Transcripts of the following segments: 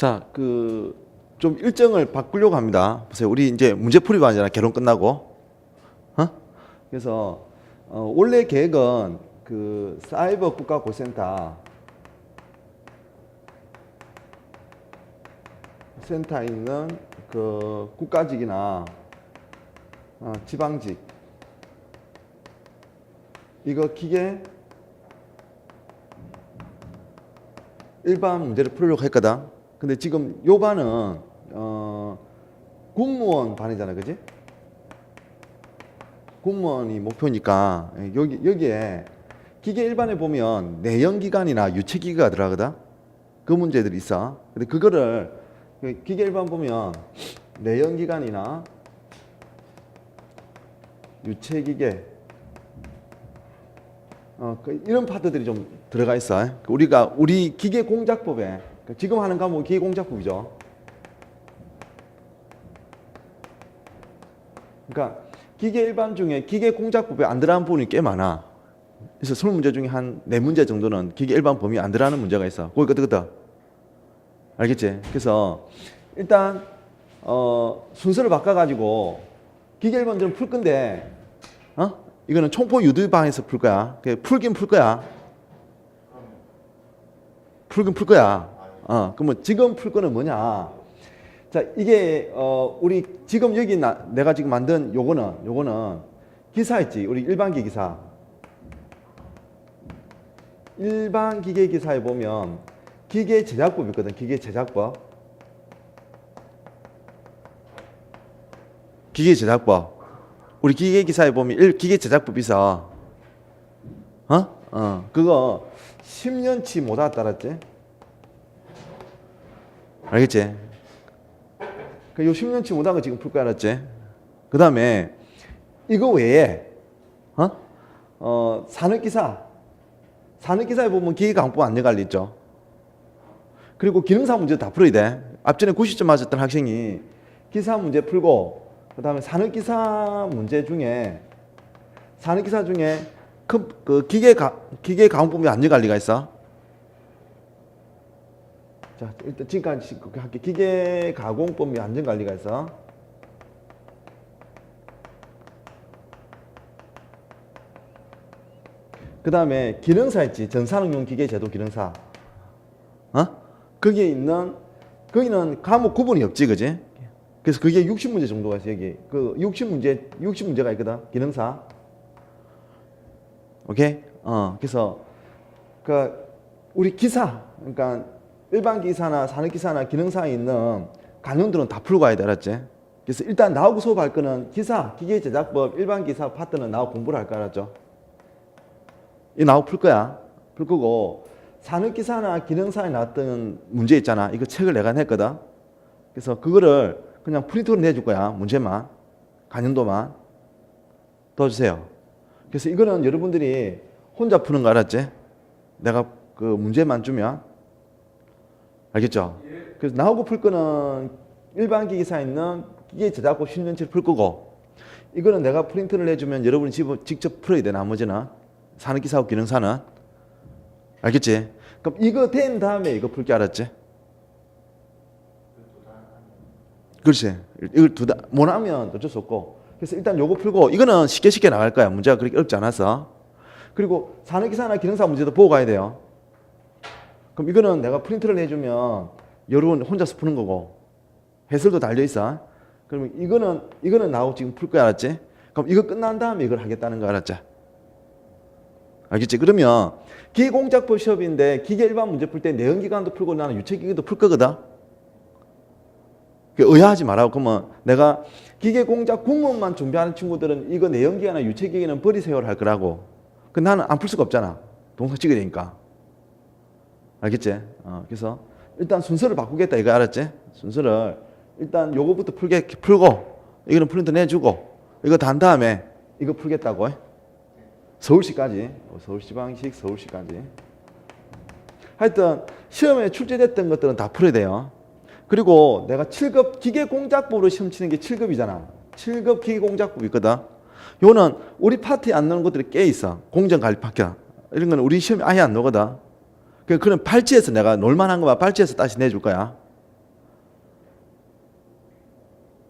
자, 그 좀 일정을 바꾸려고 합니다. 보세요. 우리 이제 문제풀이가 아니라 결혼 끝나고. 어? 그래서 어, 원래 계획은 그 사이버 국가 고센터 센터에 있는 그 국가직이나 어, 지방직 이거 기계 일반 문제를 풀려고 했거든. 근데 지금 요 반은 어, 공무원 반이잖아, 그지? 공무원이 목표니까 여기 여기에 기계 일반에 보면 내연기관이나 유체기계가 들어가거든. 그 문제들이 있어. 근데 그거를 그 기계 일반 보면 내연기관이나 유체기계 어, 그 이런 파트들이 좀 들어가 있어. 우리가 우리 기계 공작법에 그 지금 하는 과목은 기계 공작법이죠. 그러니까 기계 일반 중에 기계 공작법에 안 들어가는 부분이 꽤 많아. 그래서 스무 문제 중에 한 네 문제 정도는 기계 일반 범위 안 들어가는 문제가 있어. 거기 끄덕끄덕. 알겠지? 그래서 일단 어, 순서를 바꿔가지고 기계 일반들은 풀 건데, 어? 이거는 총포 유도방에서 풀 거야. 그 풀긴 풀 거야. 풀긴 풀 거야. 어, 그러면 지금 풀 거는 뭐냐? 자, 이게 어, 우리 지금 여기 나, 내가 지금 만든 요거는 요거는 기사 있지. 우리 일반 기 기사. 일반 기계 기사에 보면 기계 제작법 있거든. 기계 제작법. 기계 제작법. 우리 기계 기사에 보면 일 기계 제작법 있어. 어? 어. 그거 10년치 못 알았지? 알겠지? 그요 10년치 못한 거 지금 풀 거 알았지? 그 다음에 이거 외에 어? 어, 산업기사 산업기사에 보면 기계강법 안내관리 있죠. 그리고 기능사 문제 다 풀어야 돼. 앞전에 90점 맞았던 학생이 기사 문제 풀고 그 다음에 산업기사 문제 중에 산업기사 중에 그, 그 기계 가, 기계 가공법이 안전 관리가 있어. 자 일단 지금까지 할게 기계 가공법이 안전관리가 있어. 그 다음에 기능사 있지 전산응용 기계 제도 기능사. 어? 거기에 있는 거기는 과목 구분이 없지 그지? 그래서 그게 60문제 정도가 있어 여기 그 60문제 60문제가 있거든 기능사 오케이 어 그래서 그 우리 기사 그러니까 일반 기사나 산업 기사나 기능사에 있는 관용들은 다 풀고 가야 돼 알았지 그래서 일단 나오고 수업할 거는 기사 기계 제작법 일반 기사 파트는 나오고 공부를 할 거 알았죠 이 나오고 풀 거야 풀 거고 산업 기사나 기능사에 나왔던 문제 있잖아 이거 책을 내가 냈거든 그래서 그거를 그냥 프린트로 내줄 거야. 문제만. 간연도만. 도와주세요. 그래서 이거는 여러분들이 혼자 푸는 거 알았지? 내가 그 문제만 주면. 알겠죠? 그래서 나오고 풀 거는 일반 기기사에 있는 기계 제작법 10년치를 풀 거고, 이거는 내가 프린트를 내주면 여러분이 집- 직접 풀어야 돼, 나머지는. 산업기사하고 기능사는. 알겠지? 그럼 이거 된 다음에 이거 풀 게 알았지? 그렇지. 이걸 두다 못하면 어쩔 수 없고. 그래서 일단 요거 풀고 이거는 쉽게 쉽게 나갈 거야. 문제가 그렇게 어렵지 않아서. 그리고 산업기사나 기능사 문제도 보고 가야 돼요. 그럼 이거는 내가 프린트를 내주면 여러분 혼자서 푸는 거고 해설도 달려 있어. 그러면 이거는 이거는 나오고 지금 풀 거야 알았지? 그럼 이거 끝난 다음에 이걸 하겠다는 거 알았지? 알겠지? 그러면 기계공작법 시험인데 기계 일반 문제 풀 때 내연기관도 풀고 나는 유체기계도 풀 거거든. 그 의아하지 말라고 그러면 내가 기계 공작 국문만 준비하는 친구들은 이거 내연기계나 유체기계는 버리세요를 할 거라고. 그 나는 안 풀 수가 없잖아. 동사 찍게 되니까. 알겠지? 어, 그래서 일단 순서를 바꾸겠다 이거 알았지? 순서를 일단 요거부터 풀게 풀고 이거는 프린트 내주고 이거 다한 다음에 이거 풀겠다고. 서울시까지 어, 서울시방식 서울시까지. 하여튼 시험에 출제됐던 것들은 다 풀어야 돼요. 그리고 내가 7급 기계공작법으로 시험 치는 게 7급이잖아. 7급 기계공작법 있거든. 요는 우리 파트에 안 나오는 것들이 꽤 있어. 공정관리 파트. 이런 거는 우리 시험에 아예 안 나오거든. 그- 그런 발치해서 내가 놀만한 거만 발치해서 다시 내줄 거야.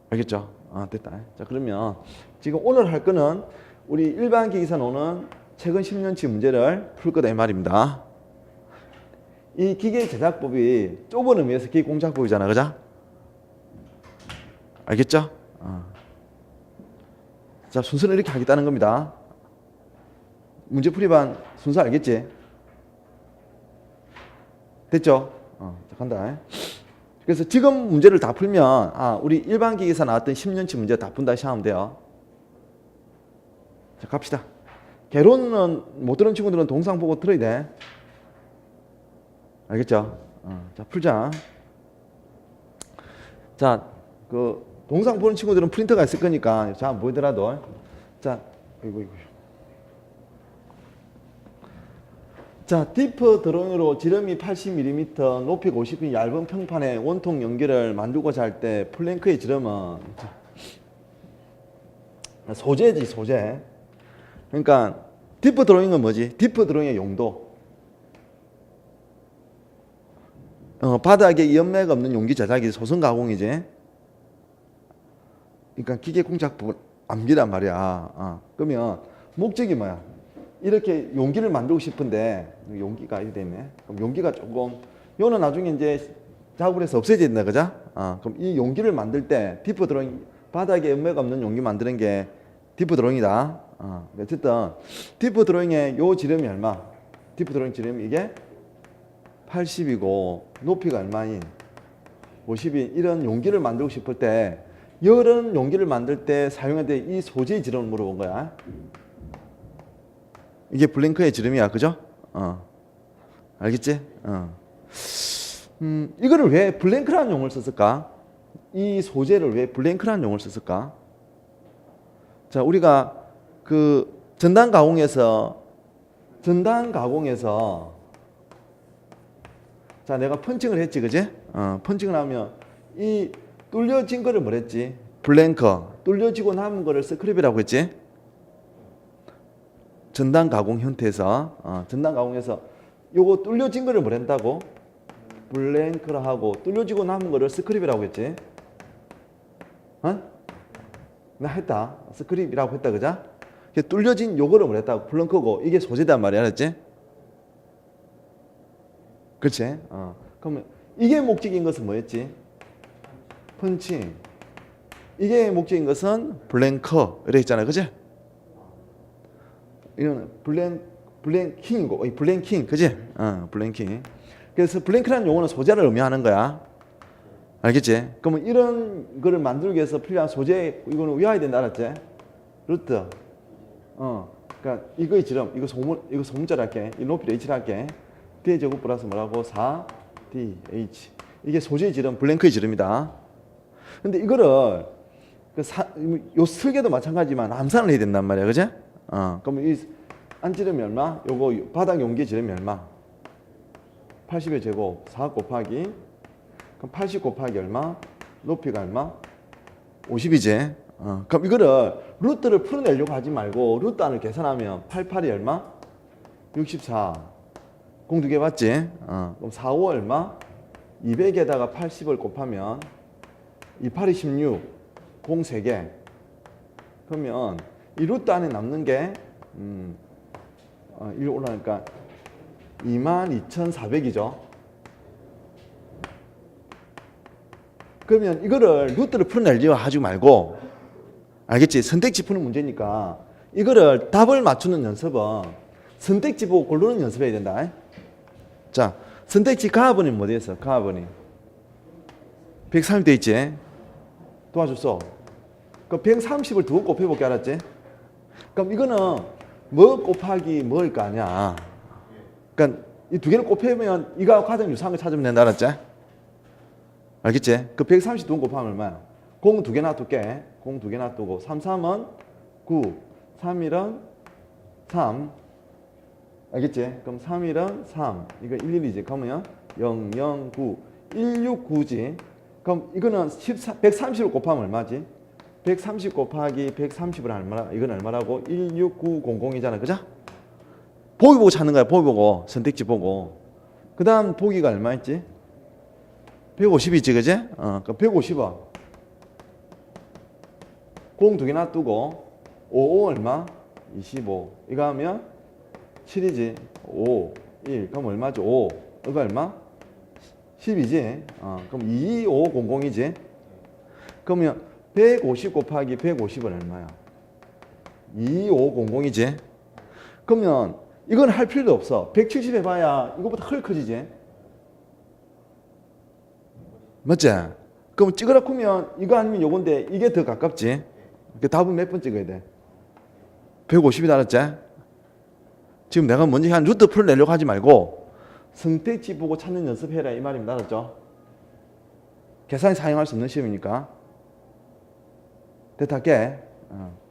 알겠죠? 아, 됐다. 자, 그러면 지금 오늘 할 거는 우리 일반 기기사 노는 최근 10년치 문제를 풀 거다 이 말입니다. 이 기계 제작법이 좁은 의미에서 기계 공작법이잖아, 그죠? 알겠죠? 어. 자, 순서는 이렇게 하겠다는 겁니다. 문제 풀이반 순서 알겠지? 됐죠? 어, 자, 간다. 그래서 지금 문제를 다 풀면 아, 우리 일반 기기에서 나왔던 10년치 문제 다 푼다 시하면 돼요. 자, 갑시다. 개론은 못 들은 친구들은 동상 보고 들어야 돼. 알겠죠? 어, 자, 풀자. 자, 그 동상 보는 친구들은 프린터가 있을 거니까 잘 안 보이더라도 자, 이거 이거. 자, 디프 드로잉으로 지름이 80mm, 높이가 50mm 얇은 평판에 원통 연기를 만들고자 할 때 플랭크의 지름은 소재지 소재. 그러니까 디프 드로잉은 뭐지? 디프 드로잉의 용도. 어, 바닥에 연매가 없는 용기 제작이 소선 가공이지. 그러니까 기계 공작 부분 암기란 말이야. 어. 그러면 목적이 뭐야? 이렇게 용기를 만들고 싶은데 용기가 이렇게 되네. 그럼 용기가 조금 요는 나중에 이제 작업을 해서 없애야 된다, 그죠? 어, 그럼 이 용기를 만들 때 디프 드로잉 바닥에 연매가 없는 용기 만드는 게 디프 드로잉이다. 어, 어쨌든 디프 드로잉의 요 지름이 얼마? 디프 드로잉 지름 이게 80이고 높이가 얼마인 50인 이런 용기를 만들고 싶을 때 이런 용기를 만들 때 사용해야 될이 소재의 지름을 물어본 거야. 이게 블랭크의 지름이야, 그죠? 어, 알겠지? 어. 음, 이거를 왜 블랭크라는 용어를 썼을까? 이 소재를 왜 블랭크라는 용어를 썼을까? 자, 우리가 그 전단 가공에서 전단 가공에서 자, 내가 펀칭을 했지, 그지? 어, 펀칭을 하면 이 뚫려진 거를 뭐랬지? 블랭커. 뚫려지고 남은 거를 스크립이라고 했지? 전단 가공 형태에서 어, 전단 가공에서 요거 뚫려진 거를 뭐랬다고? 블랭크라 하고 뚫려지고 남은 거를 스크립이라고 했지? 어? 나 했다. 스크립이라고 했다, 그자? 뚫려진 요거를 뭐랬다고? 블랭크고 이게 소재단 말이야, 알았지? 그렇지? 어. 그러면 이게 목적인 것은 뭐였지? 펀칭. 이게 목적인 것은 블랭커. 이래 있잖아. 그지? 이거는 블랭, 블랭킹이고, 이 블랭킹. 그지? 어, 블랭킹. 그래서 블랭크라는 용어는 소재를 의미하는 거야. 알겠지? 그러면 이런 거를 만들기 위해서 필요한 소재, 이거는 외워야 된다. 알았지? 루트. 어. 그러니까 이거의 지름, 이거 소문, 이거 소문자로 할게. 이 높이를 h를 할게. d 제곱 플러스 뭐라고? 4 d h. 이게 소재의 지름, 블랭크의 지름이다. 근데 이거를 그 사, 요 설계도 마찬가지지만 암산을 해야 된단 말이야, 그제? 어, 그러면 이 안지름이 얼마? 요거 바닥 용기 지름이 얼마? 80의 제곱 4 곱하기 그럼 80 곱하기 얼마? 높이가 얼마? 50이지. 어, 그럼 이거를 루트를 풀어내려고 하지 말고 루트 안을 계산하면 88이 얼마? 64. 공두개 맞지? 어, 그럼 4, 5 얼마? 200에다가 80을 곱하면 28이 16, 공 3개. 그러면 이 루트 안에 남는 게, 음, 어, 이리 올라가니까 22,400이죠. 그러면 이거를 루트를 풀어내려고 하지 말고, 알겠지? 선택지 푸는 문제니까 이거를 답을 맞추는 연습은 선택지 보고 고르는 연습해야 된다. 자, 선택지 가번이 뭐 됐어? 가번이 130돼 있지? 도와줬어. 그 130을 두번 곱해볼게 알았지? 그럼 이거는 뭐 곱하기 뭐일 거 아니야. 그러니까 이 두 개를 곱해면 이거 가장 유사한 거 찾으면 된다 알았지? 알겠지? 그 130두번 곱하면 얼마야? 공두개 놔둘게. 공두개 놔두고 3, 3은 9, 3, 1은 3. 알겠지? 그럼 3, 1은 3. 이거 1, 1이지. 그러면 0, 0, 9. 1, 6, 9지. 그럼 이거는 14, 130을 곱하면 얼마지? 130 곱하기 130을 얼마나? 이건 얼마라고? 16900이잖아. 그죠? 보기 보고 찾는 거야. 보기 보고. 선택지 보고. 그 다음 보기가 얼마였지? 150이지. 그지? 어, 그 150원. 공 두개 놔두고 5, 5 얼마? 25 이거 하면 7이지 5, 1 그럼 얼마죠? 5 이거 얼마? 10이지 어, 그럼 22500이지 그러면 150 곱하기 150은 얼마야? 22500이지 그러면 이건 할 필요도 없어 170 해봐야 이거보다 훨 커지지 맞지? 그럼 찍으라 크면 이거 아니면 요건데 이게 더 가깝지 그 답은 몇 번 찍어야 돼? 150이다 알았지? 지금 내가 먼저 한 루트 풀내려고 하지 말고 선택지 보고 찾는 연습해라 이 말입니다 알았죠? 계산에 사용할 수 없는 시험이니까 할게 어.